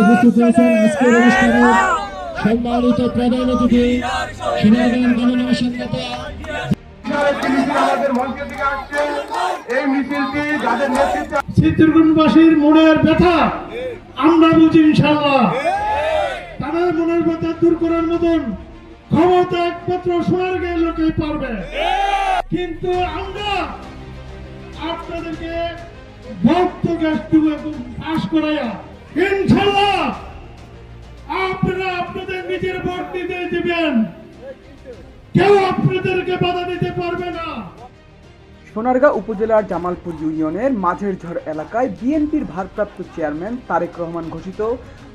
আজকের সম্মানিত প্রধান অতিথি নেতৃত্বে চিত্রগুণবাসীর মনের ব্যথা, আমরা বুঝি ইনশাল্লাহ তাদের মনের ব্যথা দূর করার মতন ক্ষমতা একমাত্র সোনার লোকেই পারবে। কিন্তু আমরা আপনাদেরকে ভক্ত গ্যাসটুকু পাশ করাইয়া ইনশাল্লাহ আপনারা আপনাদের নিজের ভোট দিবেন। কেউ আপনাদেরকে বাধা দিতে পারবে না। সোনারগাঁ উপজেলার জামালপুর ইউনিয়নের মাঝের ঝড় এলাকায় বিএনপির ভারপ্রাপ্ত চেয়ারম্যান তারেক রহমান ঘোষিত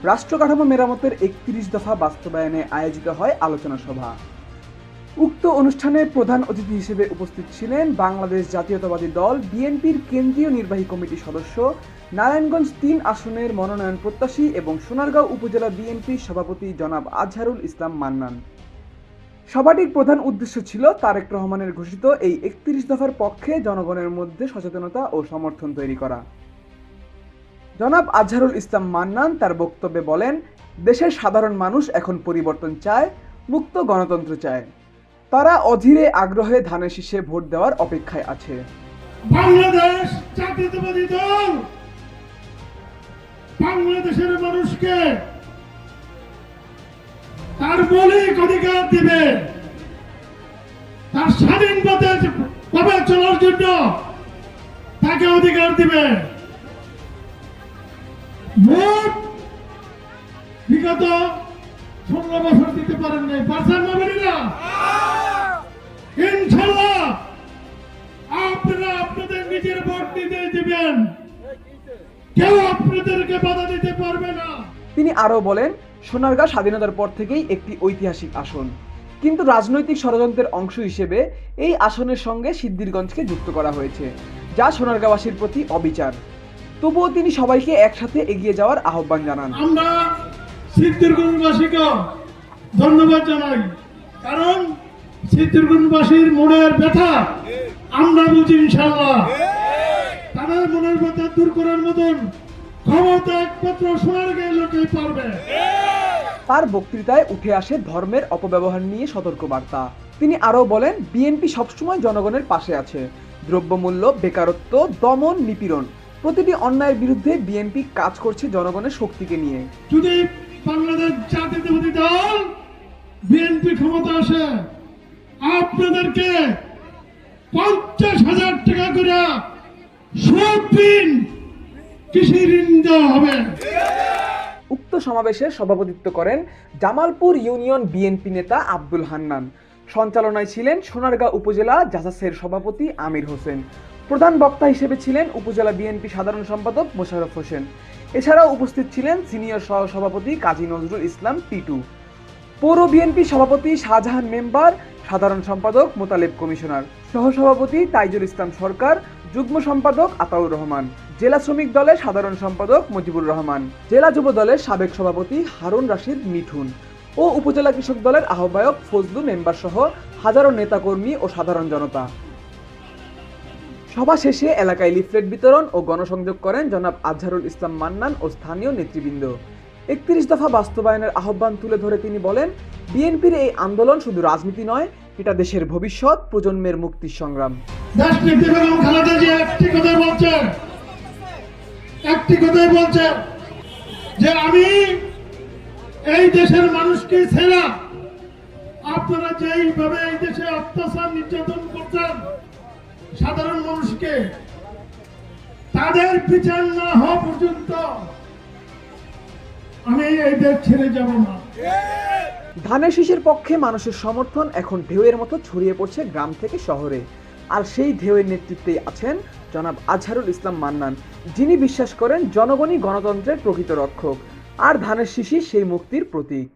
রাষ্ট্র কাঠামো মেরামতের একত্রিশ দফা বাস্তবায়নে আয়োজিত হয় আলোচনা সভা। উক্ত অনুষ্ঠানে প্রধান অতিথি হিসেবে উপস্থিত ছিলেন বাংলাদেশ জাতীয়তাবাদী দল, বিএনপির কেন্দ্রীয় নির্বাহী কমিটির সদস্য, নারায়ণগঞ্জ তিন আসনের মনোনয়ন প্রত্যাশী এবং সোনারগাঁও উপজেলা বিএনপির সভাপতি জনাব আজহারুল ইসলাম মান্নান। সভাটির প্রধান উদ্দেশ্য ছিল তারেক রহমানের ঘোষিত এই একত্রিশ দফার পক্ষে জনগণের মধ্যে সচেতনতা ও সমর্থন তৈরি করা। জনাব আজহারুল ইসলাম মান্নান তার বক্তব্যে বলেন, দেশের সাধারণ মানুষ এখন পরিবর্তন চায়, মুক্ত গণতন্ত্র চায়। তারা অধীরে আগ্রহে ধানের শীষে ভোট দেওয়ার অপেক্ষায় আছে। বাংলাদেশ জাতীয়তাবাদী দল বাংলাদেশের মানুষকে তার মৌলিক অধিকার দিবে। তার স্বাধীন পথে চলার জন্য তাকে অধিকার দিবে। ভোট বিগত ষোলো বছর দিতে পারেন নাই। পারছেন না তিনি আরও বলেন, সোনারগাঁ স্বাধীনতার পর থেকেই একটি ঐতিহাসিক আসন। কিন্তু রাজনৈতিক ষড়যন্ত্রের অংশ হিসেবে এই আসনের সঙ্গে সিদ্ধিরগঞ্জকে যুক্ত করা হয়েছে, যা সোনারগাঁবাসীর প্রতি অবিচার। তবুও তিনি সবাইকে একসাথে এগিয়ে যাওয়ার আহ্বান জানান। আমরা সিদ্ধিরগুণবাসীকে ধন্যবাদ জানাই, কারণ সিদ্ধিরগুণবাসীর মনের ব্যথা আমরা বুঝি ইনশাল্লাহ তাদের মনের ব্যথা দূর করার মতন ক্ষমতা একমাত্র সোনার লোকেই পারবে তার বক্তৃতায় উঠে আসে ধর্মের অপব্যবহার নিয়ে সতর্কবার্তা। তিনি আরও বলেন বিএনপি সবসময় জনগণের পাশে আছে। দ্রব্যমূল্য বেকারত্ব দমন নিপীড়ন প্রতিটি অন্যায়ের বিরুদ্ধে বিএনপি কাজ করছে জনগণের শক্তিকে নিয়ে। যদি বাংলাদেশ জাতীয়তাবাদী দল বিএনপি ক্ষমতা আসে আপনাদেরকে পঞ্চাশ হাজার টাকা করে সব দিন কৃষি ঋণ দেওয়া হবে? উক্ত সমাবেশে সভাপতিত্ব করেন জামালপুর ইউনিয়ন বিএনপি নেতা আব্দুল হান্নান। সঞ্চালনায় ছিলেন সোনারগাঁ উপজেলা জাসাসের সভাপতি আমির হোসেন। প্রধান বক্তা হিসেবে ছিলেন উপজেলা বিএনপি সাধারণ সম্পাদক মোশাররফ হোসেন। এছাড়াও উপস্থিত ছিলেন সিনিয়র সহ সভাপতি কাজী নজরুল ইসলাম টিটু পৌর বিএনপি সভাপতি শাহজাহান মেম্বার, সাধারণ সম্পাদক মোতালেব কমিশনার। সহসভাপতি তাইজুল ইসলাম সরকার, যুগ্ম সম্পাদক আতাউর রহমান। জেলা শ্রমিক দলের সাধারণ সম্পাদক মুজিবুর রহমান, জেলা যুব দলের সাবেক সভাপতি হারুন রাশিদ মিঠুন ও উপজেলা কৃষক দলের আহ্বায়ক ফজলু মেম্বার সহ হাজারো নেতাকর্মী ও সাধারণ জনতা। সভা শেষে এলাকায় লিফলেট বিতরণ ও গণসংযোগ করেন জনাব আজহারুল ইসলাম মান্নান ও স্থানীয় নেতৃবৃন্দ। একত্রিশ দফা বাস্তবায়নের আহ্বান তুলে ধরে তিনি বলেন, বিএনপির এই আন্দোলন শুধু রাজনীতি নয়, এটা দেশের ভবিষ্যৎ, প্রজন্মের মুক্তির সংগ্রাম। একটি কথাই বলছেন যে আমি এই দেশের মানুষকে ছেড়া আপনারা যেইভাবে এই দেশে অত্যাচার নির্যাতন করছেন, সাধারণ মানুষকে, তাদের বিচার না হওয়া পর্যন্ত আমি এই দেশ ছেড়ে যাব না। ধানের শীষের পক্ষে মানুষের সমর্থন এখন ঢেউয়ের মতো ছড়িয়ে পড়ছে গ্রাম থেকে শহরে। আর সেই ঢেউয়ের নেতৃত্বেই আছেন জনাব আজহারুল ইসলাম মান্নান, যিনি বিশ্বাস করেন জনগণই গণতন্ত্রের প্রকৃত রক্ষক। আর ধানের শিশি সেই মুক্তির প্রতীক।